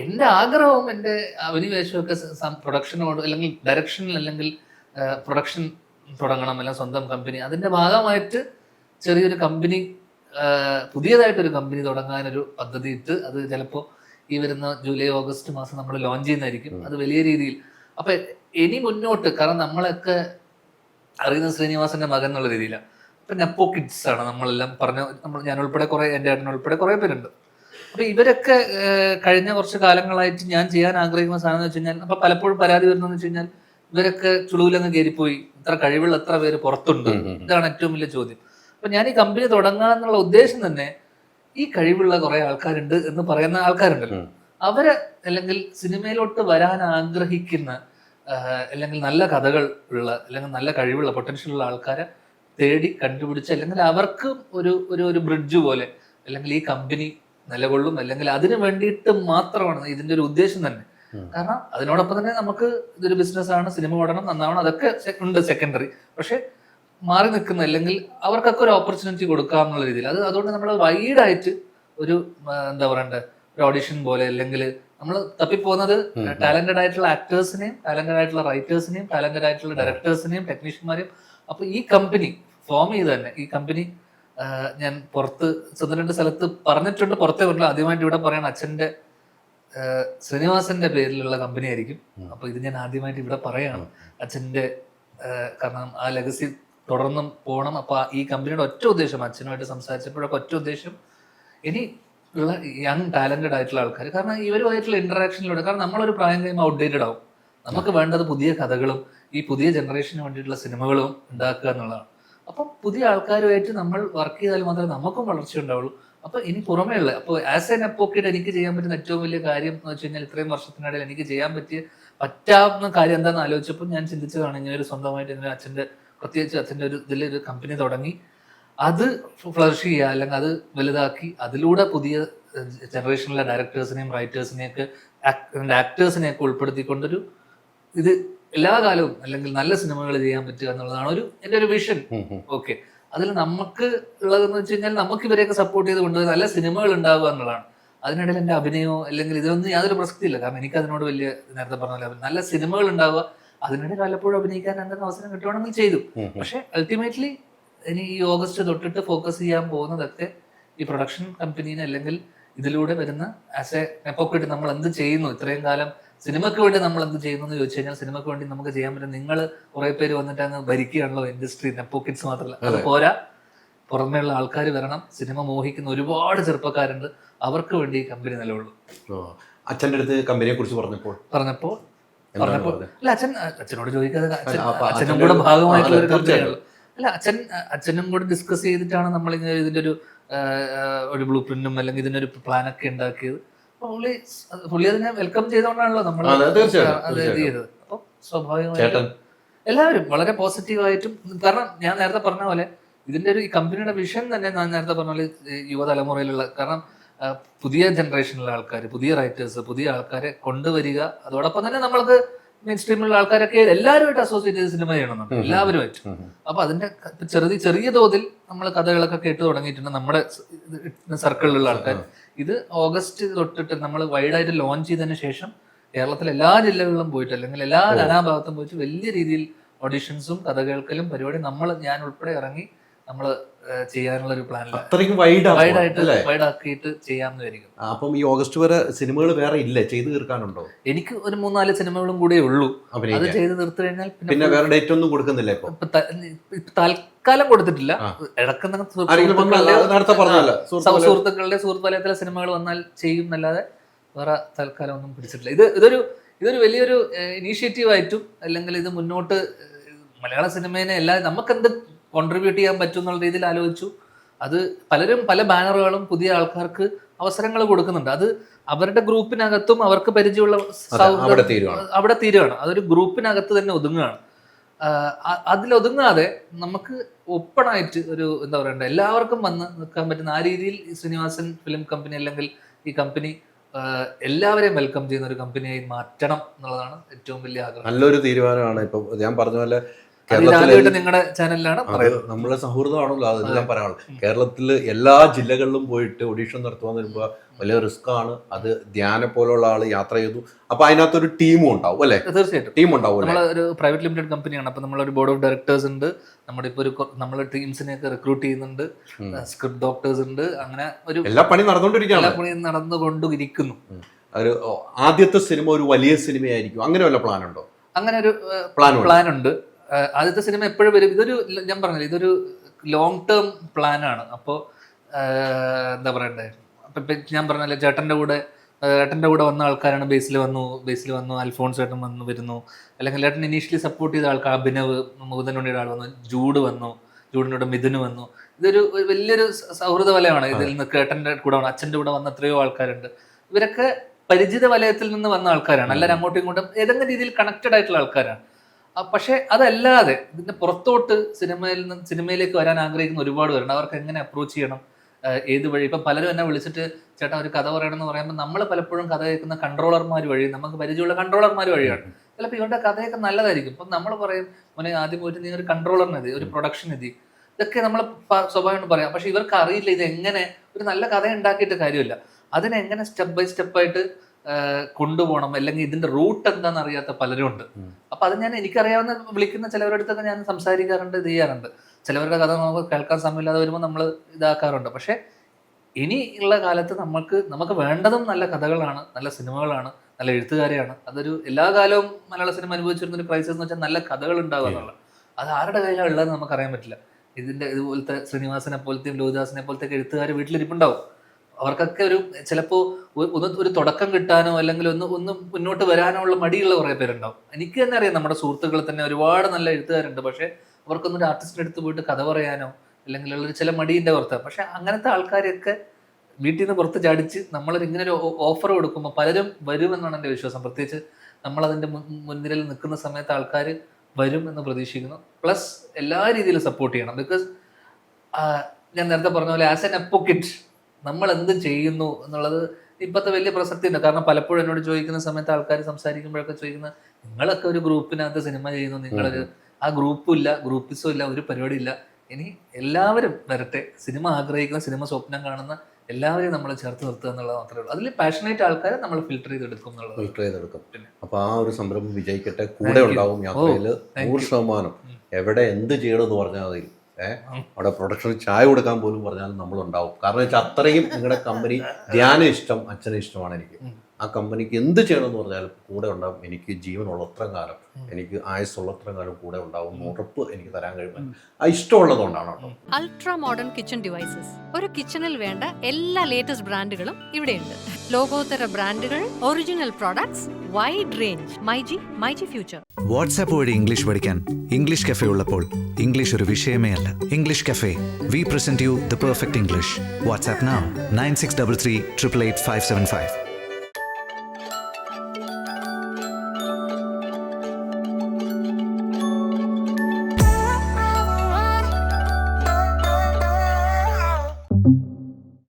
എന്റെ ആഗ്രഹവും എന്റെ അഭിനിവേശമൊക്കെ പ്രൊഡക്ഷനോട് അല്ലെങ്കിൽ ഡയറക്ഷനിൽ അല്ലെങ്കിൽ പ്രൊഡക്ഷൻ തുടങ്ങണം അല്ലെങ്കിൽ സ്വന്തം കമ്പനി അതിന്റെ ഭാഗമായിട്ട് ചെറിയൊരു കമ്പനി പുതിയതായിട്ടൊരു കമ്പനി തുടങ്ങാനൊരു പദ്ധതി ഇട്ട് അത് ചിലപ്പോൾ ഈ വരുന്ന ജൂലൈ ഓഗസ്റ്റ് മാസം നമ്മൾ ലോഞ്ച് ചെയ്യുന്നതായിരിക്കും. അത് വലിയ രീതിയിൽ. അപ്പൊ ഇനി മുന്നോട്ട് കാരണം നമ്മളൊക്കെ അറിയുന്ന ശ്രീനിവാസന്റെ മകൻ എന്നുള്ള രീതിയിലാണ്. ഇപ്പൊ നെപ്പോ കിഡ്സ് ആണ് നമ്മളെല്ലാം പറഞ്ഞ നമ്മൾ ഞാൻ ഉൾപ്പെടെ കുറെ എന്റെ ഏട്ടൻ ഉൾപ്പെടെ കുറെ പേരുണ്ട്. അപ്പൊ ഇവരൊക്കെ കഴിഞ്ഞ കുറച്ച് കാലങ്ങളായിട്ട് ഞാൻ ചെയ്യാൻ ആഗ്രഹിക്കുന്ന സാധനം എന്ന് വെച്ച് കഴിഞ്ഞാൽ അപ്പൊ പലപ്പോഴും പരാതി വരുന്നതെന്ന് വെച്ച് കഴിഞ്ഞാൽ ഇവരൊക്കെ ചുളുവിലങ്ങ് കയറിപ്പോയി ഇത്ര കഴിവുള്ള എത്ര പേര് പുറത്തുണ്ട്. ഇതാണ് ഏറ്റവും വലിയ ചോദ്യം അപ്പൊ ഞാൻ ഈ കമ്പനി തുടങ്ങാന്നുള്ള ഉദ്ദേശം തന്നെ ഈ കഴിവുള്ള കുറെ ആൾക്കാരുണ്ട് എന്ന് പറയുന്ന ആൾക്കാരുണ്ടല്ലോ. അവർ അല്ലെങ്കിൽ സിനിമയിലോട്ട് വരാൻ ആഗ്രഹിക്കുന്ന അല്ലെങ്കിൽ നല്ല കഥകൾ ഉള്ള അല്ലെങ്കിൽ നല്ല കഴിവുള്ള പൊട്ടൻഷ്യൽ ഉള്ള ആൾക്കാരെ തേടി കണ്ടുപിടിച്ച് അല്ലെങ്കിൽ അവർക്ക് ഒരു ഒരു ഒരു ബ്രിഡ്ജ് പോലെ അല്ലെങ്കിൽ ഈ കമ്പനി നിലകൊള്ളും. അല്ലെങ്കിൽ അതിന് വേണ്ടിയിട്ട് മാത്രമാണ് ഇതിന്റെ ഒരു ഉദ്ദേശം തന്നെ. കാരണം അതിനോടൊപ്പം തന്നെ നമുക്ക് ഇതൊരു ബിസിനസ്സാണ് സിനിമ ഓടണം നന്നാവണം അതൊക്കെ ഉണ്ട് സെക്കൻഡറി പക്ഷെ മാറി നിൽക്കുന്ന അല്ലെങ്കിൽ അവർക്കൊക്കെ ഒരു ഓപ്പർച്യൂണിറ്റി കൊടുക്കാം എന്നുള്ള രീതിയിൽ. അത് അതുകൊണ്ട് നമ്മൾ വൈഡായിട്ട് ഒരു എന്താ പറയണ്ടേ ഒരു ഓഡിഷൻ പോലെ അല്ലെങ്കിൽ നമ്മൾ തപ്പിപ്പോകുന്നത്. ടാലന്റഡ് ആയിട്ടുള്ള ആക്ടേഴ്സിനെയും ടാലന്റഡ് ആയിട്ടുള്ള റൈറ്റേഴ്സിനെയും ടാലന്റഡ് ആയിട്ടുള്ള ഡയറക്ടേഴ്സിനെയും ടെക്നീഷ്യന്മാരെയും അപ്പൊ ഈ കമ്പനി ഫോം ചെയ്ത് തന്നെ ഈ കമ്പനി ഞാൻ പുറത്ത് ഒന്ന് രണ്ട് സ്ഥലത്ത് പറഞ്ഞിട്ടുണ്ട്. പുറത്തേ പറഞ്ഞു ആദ്യമായിട്ട് ഇവിടെ പറയണ അച്ഛന്റെ ആ, ശ്രീനിവാസന്റെ പേരിലുള്ള കമ്പനി ആയിരിക്കും. അപ്പൊ ഇത് ഞാൻ ആദ്യമായിട്ട് ഇവിടെ പറയാണ്. അച്ഛന്റെ കാരണം ആ ലെഗസി തുടർന്നും പോകണം അപ്പൊ ഈ കമ്പനിയുടെ ഒറ്റ ഉദ്ദേശം അച്ഛനുമായിട്ട് സംസാരിച്ചപ്പോഴൊക്കെ ഒറ്റ ഉദ്ദേശം ഇനി ഉള്ള യങ് ടാലന്റഡ് ആയിട്ടുള്ള ആൾക്കാർ കാരണം ഇവരുമായിട്ടുള്ള ഇന്ററാക്ഷനിലൂടെ കാരണം നമ്മളൊരു പ്രായം കഴിയുമ്പോൾ ഔട്ട്ഡേറ്റഡ് ആവും. നമുക്ക് വേണ്ടത് പുതിയ കഥകളും ഈ പുതിയ ജനറേഷന് വേണ്ടിയിട്ടുള്ള സിനിമകളും ഉണ്ടാക്കുക എന്നുള്ളതാണ്. അപ്പം പുതിയ ആൾക്കാരുമായിട്ട് നമ്മൾ വർക്ക് ചെയ്താൽ മാത്രമേ നമുക്കും വളർച്ച ഉണ്ടാവുള്ളൂ. അപ്പൊ ഇനി പുറമേ ഉള്ളത് അപ്പോൾ ആസ് എൻ അപ്പോക്കറ്റ് എനിക്ക് ചെയ്യാൻ പറ്റുന്ന ഏറ്റവും വലിയ കാര്യം എന്ന് വെച്ച് കഴിഞ്ഞാൽ ഇത്രയും വർഷത്തിനിടയിൽ എനിക്ക് ചെയ്യാൻ പറ്റിയ പറ്റാവുന്ന കാര്യം എന്താണെന്ന് ആലോചിച്ചപ്പോൾ ഞാൻ ചിന്തിച്ചതാണ് ഇങ്ങനെ ഒരു സ്വന്തമായിട്ട് ഇങ്ങനെ അച്ഛന്റെ പ്രത്യേകിച്ച് അച്ഛന്റെ ഒരു ഇതിലൊരു കമ്പനി തുടങ്ങി. അത് ഫ്ലറിഷ് ചെയ്യുക അല്ലെങ്കിൽ അത് വലുതാക്കി അതിലൂടെ പുതിയ ജനറേഷനിലെ ഡയറക്ടേഴ്സിനെയും റൈറ്റേഴ്സിനെയൊക്കെ ആക്ടേഴ്സിനെയൊക്കെ ഉൾപ്പെടുത്തിക്കൊണ്ടൊരു ഇത് എല്ലാ കാലവും അല്ലെങ്കിൽ നല്ല സിനിമകൾ ചെയ്യാൻ പറ്റുക എന്നുള്ളതാണ് ഒരു എന്റെ ഒരു വിഷൻ. ഓക്കെ അതിൽ നമുക്ക് ഉള്ളതെന്ന് വെച്ച് കഴിഞ്ഞാൽ നമുക്ക് ഇവരെയൊക്കെ സപ്പോർട്ട് ചെയ്ത് കൊണ്ടുപോയി നല്ല സിനിമകൾ ഉണ്ടാവുക എന്നുള്ളതാണ്. അതിനിടയിൽ എന്റെ അഭിനയമോ അല്ലെങ്കിൽ ഇതൊന്നും യാതൊരു പ്രസക്തി ഇല്ല കാരണം എനിക്ക് അതിനോട് വലിയ നേരത്തെ പറഞ്ഞ നല്ല സിനിമകൾ ഉണ്ടാവുക. അതിനിടെ വല്ലപ്പോഴും അഭിനയിക്കാൻ എന്തെങ്കിലും അവസരം കിട്ടുവാണെങ്കിൽ ചെയ്തു. പക്ഷെ അൾട്ടിമേറ്റ്ലി ഇനി ഈ ഓഗസ്റ്റ് തൊട്ടിട്ട് ഫോക്കസ് ചെയ്യാൻ പോകുന്നതൊക്കെ ഈ പ്രൊഡക്ഷൻ കമ്പനീനെ അല്ലെങ്കിൽ ഇതിലൂടെ വരുന്ന ആസ് എ നെപ്പോക്കിട്ട് നമ്മൾ എന്ത് ചെയ്യുന്നു? ഇത്രയും കാലം സിനിമയ്ക്ക് വേണ്ടി നമ്മൾ എന്ത് ചെയ്യുന്നു എന്ന് ചോദിച്ചു കഴിഞ്ഞാൽ സിനിമയ്ക്ക് വേണ്ടി നമുക്ക് ചെയ്യാൻ പറ്റും. നിങ്ങൾ കുറെ പേര് വന്നിട്ട് അങ്ങ് ഭരിക്കുകയാണല്ലോ ഇൻഡസ്ട്രി നെപ്പോക്കിറ്റ്സ് മാത്രമല്ല അത് പോരാ. പുറമേയുള്ള ആൾക്കാർ വരണം. സിനിമ മോഹിക്കുന്ന ഒരുപാട് ചെറുപ്പക്കാരുണ്ട്. അവർക്ക് വേണ്ടി ഈ കമ്പനി നിലവുള്ളൂ അച്ഛന്റെ അച്ഛന്റെ അടുത്ത് കമ്പനിയെ കുറിച്ച് പറഞ്ഞപ്പോൾ? പറഞ്ഞപ്പോൾ? പറഞ്ഞപ്പോൾ? അല്ല അച്ഛൻ അച്ഛനോട് ചോദിക്കാതെ അച്ഛനും കൂടെ ഭാഗമായിട്ടുള്ള ഒരു കമ്പനിയാണല്ലോ അല്ല അച്ഛൻ അച്ഛനും കൂടെ ഡിസ്കസ് ചെയ്തിട്ടാണ് നമ്മൾ ഇങ്ങനെ ഇതിന്റെ ഒരു ഒരു ബ്ലൂ പ്രിന്റും അല്ലെങ്കിൽ ഇതിനൊരു പ്ലാനൊക്കെ ഉണ്ടാക്കിയത്. പുള്ളി പുള്ളി അതിനെ വെൽക്കം ചെയ്തുകൊണ്ടാണല്ലോ നമ്മൾ അതെ, തീർച്ചയായും, അത് ഇത് ചെയ്തത്. അപ്പൊ സ്വാഭാവികമായിട്ടും എല്ലാവരും വളരെ പോസിറ്റീവായിട്ടും കാരണം ഞാൻ നേരത്തെ പറഞ്ഞ പോലെ ഇതിന്റെ ഒരു ഈ കമ്പനിയുടെ വിഷൻ തന്നെ ഞാൻ നേരത്തെ പറഞ്ഞ പോലെ യുവതലമുറയിലുള്ള കാരണം പുതിയ ജനറേഷനിലുള്ള ആൾക്കാർ പുതിയ റൈറ്റേഴ്സ് പുതിയ ആൾക്കാരെ കൊണ്ടുവരിക അതോടൊപ്പം തന്നെ നമ്മൾക്ക് മെയിൻ സ്ട്രീമിലുള്ള ആൾക്കാരൊക്കെ എല്ലാവരുമായിട്ട് അസോസിയേറ്റ് ചെയ്ത് സിനിമ ചെയ്യണമെന്നുണ്ട് എല്ലാവരുമായിട്ട്. അപ്പൊ അതിന്റെ ചെറുതി ചെറിയ ചെറിയ തോതിൽ നമ്മൾ കഥകളൊക്കെ കേട്ട് തുടങ്ങിയിട്ടുണ്ട് നമ്മുടെ സർക്കിളിലുള്ള ആൾക്കാർ ഇത് ഓഗസ്റ്റ് തൊട്ടിട്ട് നമ്മൾ വൈഡായിട്ട് ലോഞ്ച് ചെയ്തതിന് ശേഷം കേരളത്തിലെ എല്ലാ ജില്ലകളിലും പോയിട്ട് അല്ലെങ്കിൽ എല്ലാ കലാഭാഗത്തും നാനാഭാഗത്തും പോയിട്ട് വലിയ രീതിയിൽ ഓഡിഷൻസും കഥ കേൾക്കലും പരിപാടി നമ്മൾ ഞാൻ ഉൾപ്പെടെ ഇറങ്ങി നമ്മൾ ചെയ്യാനുള്ള ഒരു പ്ലാനില്ല. അത്രയും വൈഡ് വൈഡ് ആയിട്ട് വൈഡ് ആക്കിയിട്ട് ആ, അപ്പം ഈ ഓഗസ്റ്റ് വരെ സിനിമകൾ വേറെ ഇല്ല ചെയ്തു തീർക്കാനുണ്ടോ? എനിക്ക് ഒരു മൂന്നാൽ സിനിമകളും കൂടെ ഉള്ളൂ. അത് ചെയ്തു തീർത്തു കഴിഞ്ഞാൽ പിന്നെ വേറെ ഡേറ്റ് ഒന്നും കൊടുക്കുന്നില്ല ഇപ്പൊ? തൽക്കാലം കൊടുത്തിട്ടില്ല. ഇടക്കുന്ന സുഹൃത്തുക്കളുടെ സുഹൃത്ത് വലയത്തിലെ സിനിമകൾ വന്നാൽ ചെയ്യും എന്നല്ലാതെ വേറെ തൽക്കാലം ഒന്നും പിടിച്ചിട്ടില്ല. ഇത് ഇതൊരു ഇതൊരു വലിയൊരു ഇനീഷ്യേറ്റീവ് ആയിട്ടും അല്ലെങ്കിൽ ഇത് മുന്നോട്ട് മലയാള സിനിമേനെ എല്ലാ നമുക്ക് എന്ത് കോൺട്രിബ്യൂട്ട് ചെയ്യാൻ പറ്റും എന്നുള്ള രീതിയിൽ ആലോചിച്ചു. അത് പലരും പല ബാനറുകളും പുതിയ ആൾക്കാർക്ക് അവസരങ്ങൾ കൊടുക്കുന്നുണ്ട്. അത് അവരുടെ ഗ്രൂപ്പിനകത്തും അവർക്ക് പരിചയമുള്ള അവിടെ തീരുവാണ്. തീരുകയാണ് അതൊരു ഗ്രൂപ്പിനകത്ത് തന്നെ ഒതുങ്ങുകയാണ്. അതിലൊതുങ്ങാതെ നമുക്ക് ഒപ്പണായിട്ട് ഒരു എന്താ പറയണ്ട എല്ലാവർക്കും വന്ന് നിൽക്കാൻ പറ്റുന്ന ആ രീതിയിൽ ശ്രീനിവാസൻ ഫിലിം കമ്പനി അല്ലെങ്കിൽ ഈ കമ്പനി എല്ലാവരെയും വെൽക്കം ചെയ്യുന്ന ഒരു കമ്പനിയായി മാറ്റണം എന്നുള്ളതാണ് ഏറ്റവും വലിയ ആഗ്രഹം. നല്ലൊരു തീരുമാനമാണ്. ഇപ്പൊ ഞാൻ പറഞ്ഞ പോലെ നിങ്ങളുടെ ചാനലിലാണ് നമ്മളെ സൗഹൃദമാണല്ലോ അതെല്ലാം പറയാനുള്ളത്. കേരളത്തിൽ എല്ലാ ജില്ലകളിലും പോയിട്ട് ഓഡീഷൻ നടത്തുവാന്ന് വരുമ്പോൾ വലിയ റിസ്ക് ആണ്. അത് ധ്യാന പോലുള്ള ആൾ യാത്ര ചെയ്തു. അപ്പൊ അതിനകത്തൊരു ടീമും ഉണ്ടാവും അല്ലെ? തീർച്ചയായിട്ടും. ടീം ഉണ്ടാവും നമ്മൾ ഒരു പ്രൈവറ്റ് ലിമിറ്റഡ് കമ്പനിയാണ് അപ്പൊ നമ്മളൊരു ബോർഡ് ഓഫ് ഡയറക്ടേഴ്സ് ഉണ്ട്. നമ്മുടെ ഇപ്പൊ ഒരു നമ്മൾ ടീംസിനെയൊക്കെ റിക്രൂട്ട് ചെയ്യുന്നുണ്ട്. സ്ക്രിപ്റ്റ് ഡോക്ടേഴ്സ് ഉണ്ട്. അങ്ങനെ ഒരു എല്ലാ പണി നടന്നുകൊണ്ടിരിക്കുകയാണ്. എല്ലാ പണിയും നടന്നുകൊണ്ടിരിക്കുന്നു ഒരു ആദ്യത്തെ സിനിമ ഒരു വലിയ സിനിമയായിരിക്കും. അങ്ങനെ വല്ല പ്ലാൻ ഉണ്ടോ? അങ്ങനെ ഒരു പ്ലാൻ പ്ലാൻ ഉണ്ട്. ആദ്യത്തെ സിനിമ എപ്പോഴും വരും. ഇതൊരു ഞാൻ പറഞ്ഞില്ല ഇതൊരു ലോങ് ടേം പ്ലാനാണ് അപ്പോൾ എന്താ പറയണ്ടേ? അപ്പൊ ഞാൻ പറഞ്ഞല്ലേ ചേട്ടന്റെ കൂടെ ഏട്ടന്റെ കൂടെ വന്ന ആൾക്കാരാണ് ബേസിൽ വന്നു ബേസിൽ വന്നു അൽഫോൺസ് ഏട്ടൻ വന്നു വരുന്നു. അല്ലെങ്കിൽ ഏട്ടൻ ഇനീഷ്യലി സപ്പോർട്ട് ചെയ്ത ആൾക്കാർ അഭിനവ് മുകുന്ദനുണ്ടിയുടെ ആൾ വന്നു ജൂഡ് വന്നു ജൂഡിനോട് മിഥുന് വന്നു. ഇതൊരു വലിയൊരു സൗഹൃദ വലയമാണ് ഇതിൽ നിന്ന് ഏട്ടന്റെ കൂടെ വന്നു അച്ഛന്റെ കൂടെ വന്ന എത്രയോ ആൾക്കാരുണ്ട്. ഇവരൊക്കെ പരിചിത വലയത്തിൽ നിന്ന് വന്ന ആൾക്കാരാണ്. എല്ലാവരും അങ്ങോട്ടും ഇങ്ങോട്ടും ഏതെങ്കിലും രീതിയിൽ കണക്റ്റഡ് ആയിട്ടുള്ള ആൾക്കാരാണ്. പക്ഷേ അതല്ലാതെ ഇതിന്റെ പുറത്തോട്ട് സിനിമയിൽ നിന്ന് സിനിമയിലേക്ക് വരാൻ ആഗ്രഹിക്കുന്ന ഒരുപാട് പേരുണ്ട്. അവർക്ക് എങ്ങനെ അപ്രോച്ച് ചെയ്യണം? ഏത് വഴി? ഇപ്പം പലരും എന്നെ വിളിച്ചിട്ട് ചേട്ടാ ഒരു കഥ പറയണമെന്ന് പറയുമ്പോൾ നമ്മൾ പലപ്പോഴും കഥ കേൾക്കുന്ന കൺട്രോളർമാർ വഴി നമുക്ക് പരിചയമുള്ള കൺട്രോളർമാർ വഴിയാണ്. ചിലപ്പോൾ ഇവരുടെ കഥയൊക്കെ നല്ലതായിരിക്കും. ഇപ്പം നമ്മൾ പറയും മോനെ ആദ്യം പോയിട്ട് നീ ഒരു കൺട്രോളറിനെതി ഒരു പ്രൊഡക്ഷൻ എതി ഇതൊക്കെ നമ്മൾ സ്വാഭാവികം പറയാം. പക്ഷെ ഇവർക്ക് അറിയില്ല ഇത് എങ്ങനെ ഒരു നല്ല കഥ ഉണ്ടാക്കിയിട്ട് കാര്യമില്ല. അതിനെങ്ങനെ സ്റ്റെപ്പ് ബൈ സ്റ്റെപ്പായിട്ട് കൊണ്ടുപോകണം. അല്ലെങ്കിൽ ഇതിന്റെ റൂട്ട് എന്താണെന്ന് അറിയാത്ത പലരും ഉണ്ട്. അപ്പൊ അത് ഞാൻ എനിക്കറിയാവുന്ന വിളിക്കുന്ന ചിലവരുടെ അടുത്തൊക്കെ ഞാൻ സംസാരിക്കാറുണ്ട് ഇത് ചെയ്യാറുണ്ട്. ചിലവരുടെ കഥ നമുക്ക് കേൾക്കാൻ സമയമില്ലാതെ വരുമ്പോൾ നമ്മൾ ഇതാക്കാറുണ്ട്. പക്ഷെ ഇനി ഉള്ള കാലത്ത് നമുക്ക് നമുക്ക് വേണ്ടതും നല്ല കഥകളാണ് നല്ല സിനിമകളാണ് നല്ല എഴുത്തുകാരെയാണ്. അതൊരു എല്ലാ കാലവും മലയാള സിനിമ അനുഭവിച്ചിരുന്ന ഒരു ക്രൈസിസ് എന്ന് വെച്ചാൽ നല്ല കഥകൾ ഉണ്ടാവുക എന്നുള്ളത്. അത് ആരുടെ കയ്യിലാണ് ഉള്ളതെന്ന് നമുക്ക് അറിയാൻ പറ്റില്ല. ഇതിന്റെ ഇതുപോലത്തെ ശ്രീനിവാസനെ പോലത്തെയും ലോഹിദാസിനെ പോലത്തെ എഴുത്തുകാർ വീട്ടിലിരിപ്പുണ്ടാവും. അവർക്കൊക്കെ ഒരു ചിലപ്പോ ഒന്ന് ഒരു തുടക്കം കിട്ടാനോ അല്ലെങ്കിൽ ഒന്ന് ഒന്ന് മുന്നോട്ട് വരാനോ ഉള്ള മടിയുള്ള കുറേ പേരുണ്ടാവും. എനിക്ക് തന്നെ അറിയാം നമ്മുടെ സുഹൃത്തുക്കൾ തന്നെ ഒരുപാട് നല്ല എഴുത്തുകാരുണ്ട്. പക്ഷെ അവർക്കൊന്നും ഒരു ആർട്ടിസ്റ്റിന് എടുത്ത് പോയിട്ട് കഥ പറയാനോ അല്ലെങ്കിൽ ഉള്ളൊരു ചില മടിയുടെ പുറത്ത്. പക്ഷെ അങ്ങനത്തെ ആൾക്കാരെയൊക്കെ വീട്ടിൽ നിന്ന് പുറത്ത് ചാടിച്ച് നമ്മളൊരു ഇങ്ങനെ ഒരു ഓഫർ കൊടുക്കുമ്പോൾ പലരും വരുമെന്നാണ് എന്റെ വിശ്വാസം. പ്രത്യേകിച്ച് നമ്മൾ അതിന്റെ മുൻനിരയിൽ നിൽക്കുന്ന സമയത്ത് ആൾക്കാർ വരും എന്ന് പ്രതീക്ഷിക്കുന്നു. പ്ലസ് എല്ലാ രീതിയിലും സപ്പോർട്ട് ചെയ്യണം. ബിക്കോസ് ഞാൻ നേരത്തെ പറഞ്ഞ പോലെ ആസ് എൻ അപ്പോക്കിറ്റ് നമ്മൾ എന്ത് ചെയ്യുന്നു എന്നുള്ളത് ഇപ്പോഴത്തെ വലിയ പ്രസക്തി ഉണ്ട് കാരണം പലപ്പോഴും എന്നോട് ചോദിക്കുന്ന സമയത്ത് ആൾക്കാർ സംസാരിക്കുമ്പോഴൊക്കെ ചോദിക്കുന്ന നിങ്ങളൊക്കെ ഒരു ഗ്രൂപ്പിനകത്ത് സിനിമ ചെയ്യുന്നു. നിങ്ങളൊരു ആ ഗ്രൂപ്പും ഇല്ല ഗ്രൂപ്പിസും ഇല്ല ഒരു പരിപാടി ഇല്ല ഇനി എല്ലാവരും വരട്ടെ. സിനിമ ആഗ്രഹിക്കുന്ന സിനിമ സ്വപ്നം കാണുന്ന എല്ലാവരെയും നമ്മൾ ചേർത്ത് നിർത്തുക എന്നുള്ളത് മാത്രമേ ഉള്ളൂ. അതിൽ പാഷനേറ്റ് ആൾക്കാരെ നമ്മൾ ഫിൽട്ടർ ചെയ്തെടുക്കും എന്നുള്ളത്. ഫിൽട്ടർ ചെയ്തെടുക്കും. അപ്പൊ ആ ഒരു സംരംഭം വിജയിക്കട്ടെ. കൂടെ ഉണ്ടാവും. യാത്രയിൽ thank നൂറ് ശതമാനം. എവിടെ എന്ത് ചെയ്യണമെന്ന് പറഞ്ഞാൽ മതി. അവിടെ പ്രൊഡക്ഷന് ചായ കൊടുക്കാൻ പോലും പറഞ്ഞാലും നമ്മളുണ്ടാവും. കാരണം വെച്ചാൽ അത്രയും നിങ്ങളുടെ കമ്പനി ധ്യാനം ഇഷ്ടം അച്ഛനെ ഇഷ്ടമാണ് എനിക്ക്. ആ കമ്പനിക്ക് എന്ത് ചെയ്യണമെന്ന് പറഞ്ഞാൽ കൂടെ ഉണ്ടാവും. എനിക്ക് ജീവനുള്ള അത്രയും കാലം എനിക്ക് ആയുസ്സുള്ളത്ര കാലം കൂടെ ഉണ്ടാവും ഉറപ്പ് എനിക്ക് തരാൻ കഴിയും ആ ഇഷ്ടമുള്ളതുകൊണ്ടാണ് കേട്ടോ. അൾട്രാ മോഡേൺ കിച്ചൺ ഡിവൈസസ് ഒരു കിച്ചണിൽ വേണ്ട എല്ലാ ലേറ്റസ്റ്റ് ബ്രാൻഡുകളും ഇവിടെയുണ്ട്. ലോകോത്തര ബ്രാൻഡുകൾ original products wide range myG myG future WhatsApp വഴി ഇംഗ്ലീഷ് പഠിക്കാൻ ഇംഗ്ലീഷ് കഫേ ഉള്ളപ്പോൾ ഇംഗ്ലീഷ് ഒരു വിഷയമേ അല്ല. English cafe we present you the perfect English WhatsApp nine six double three triple eight five seven five